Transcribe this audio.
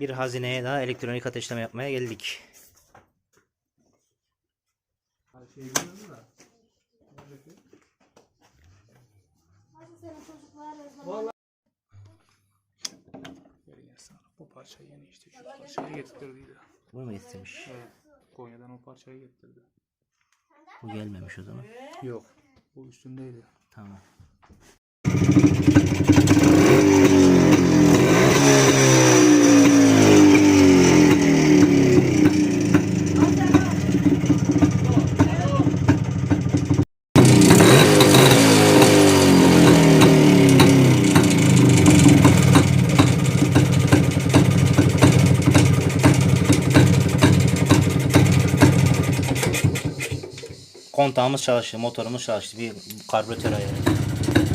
Bir hazineye daha elektronik ateşleme yapmaya geldik. Vallahi. Bu parçayı yeni işte şu parçayı getirdiydi. Bu mu istemiş? Evet. Konya'dan o parçayı getirdi. Bu gelmemiş o zaman. Yok. Bu üstündeydi. Tamam. Kontağımız çalıştı, motorumuz çalıştı. Bir karbüratör ayarı.